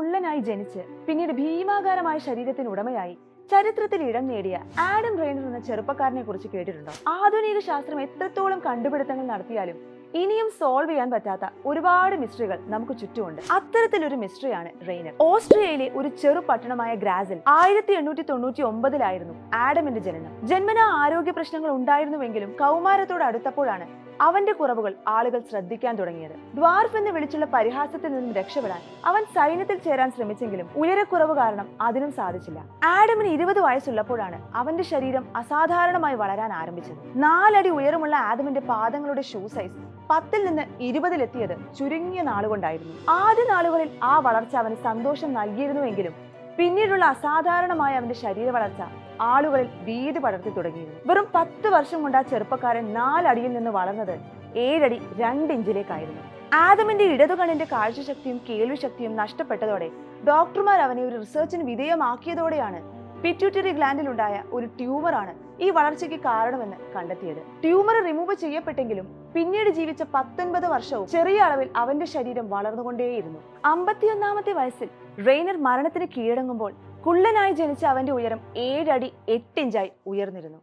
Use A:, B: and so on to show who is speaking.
A: കുള്ളനായി ജനിച്ച് പിന്നീട് ഭീമാകാരമായ ശരീരത്തിന് ഉടമയായി ചരിത്രത്തിൽ ഇടം നേടിയ ആഡം റെയ്നർ എന്ന ചെറുപ്പക്കാരനെ കുറിച്ച് കേട്ടിട്ടുണ്ടോ? ആധുനിക ശാസ്ത്രം എത്രത്തോളം കണ്ടുപിടുത്തങ്ങൾ നടത്തിയാലും ഇനിയും സോൾവ് ചെയ്യാൻ പറ്റാത്ത ഒരുപാട് മിസ്റ്ററികൾ നമുക്ക് ചുറ്റുമുണ്ട്. അത്തരത്തിലൊരു മിസ്റ്ററിയാണ് റെയ്നർ. ഓസ്ട്രിയയിലെ ഒരു ചെറു പട്ടണമായ ഗ്രാസിൽ ആയിരത്തി എണ്ണൂറ്റി തൊണ്ണൂറ്റി ഒമ്പതിലായിരുന്നു ആഡമിന്റെ ജനനം. ജന്മന ആരോഗ്യ പ്രശ്നങ്ങൾ ഉണ്ടായിരുന്നുവെങ്കിലും കൗമാരത്തോട് അടുത്തപ്പോഴാണ് അവന്റെ കുറവുകൾ ആളുകൾ ശ്രദ്ധിക്കാൻ തുടങ്ങിയത്. ദ്വാർഫ് എന്ന് വിളിച്ചുള്ള പരിഹാസത്തിൽ നിന്നും രക്ഷപ്പെടാൻ അവൻ സൈന്യത്തിൽ ചേരാൻ ശ്രമിച്ചെങ്കിലും ഉയരക്കുറവ് കാരണം അതിനും സാധിച്ചില്ല. ആഡമിന് ഇരുപത് വയസ്സുള്ളപ്പോഴാണ് അവന്റെ ശരീരം അസാധാരണമായി വളരാൻ ആരംഭിച്ചത്. നാലടി ഉയരമുള്ള ആദമിന്റെ പാദങ്ങളുടെ ഷൂ സൈസ് പത്തിൽ നിന്ന് ഇരുപതിലെത്തിയത് ചുരുങ്ങിയ നാളുകൊണ്ടായിരുന്നു. ആദ്യ നാളുകളിൽ ആ വളർച്ച അവന് സന്തോഷം നൽകിയിരുന്നുവെങ്കിലും പിന്നീടുള്ള അസാധാരണമായ അവന്റെ ശരീര വളർച്ച ആളുകളിൽ ഭീതി പടർത്തി തുടങ്ങിയിരുന്നു. വെറും പത്ത് വർഷം കൊണ്ട് ആ ചെറുപ്പക്കാരൻ നാലടിയിൽ നിന്ന് വളർന്നത് ഏഴടി രണ്ട് ഇഞ്ചിലേക്കായിരുന്നു. ആദമിന്റെ ഇടതുകണ്ണിന്റെ കാഴ്ചശക്തിയും കേൾവിശക്തിയും നഷ്ടപ്പെട്ടതോടെ ഡോക്ടർമാർ അവനെ ഒരു റിസർച്ചിന് വിധേയമാക്കിയതോടെയാണ് പിറ്റ്യൂട്ടറി ഗ്ലാൻഡിലുണ്ടായ ഒരു ട്യൂമറാണ് ഈ വളർച്ചയ്ക്ക് കാരണമെന്ന് കണ്ടെത്തിയത്. ട്യൂമർ റിമൂവ് ചെയ്യപ്പെട്ടെങ്കിലും പിന്നീട് ജീവിച്ച പത്തൊൻപത് വർഷവും ചെറിയ അളവിൽ അവന്റെ ശരീരം വളർന്നുകൊണ്ടേയിരുന്നു. അമ്പത്തിയൊന്നാമത്തെ വയസ്സിൽ റെയ്നർ മരണത്തിന് കീഴടങ്ങുമ്പോൾ കുള്ളനായി ജനിച്ച അവന്റെ ഉയരം ഏഴടി എട്ട് ഇഞ്ചായി ഉയർന്നിരുന്നു.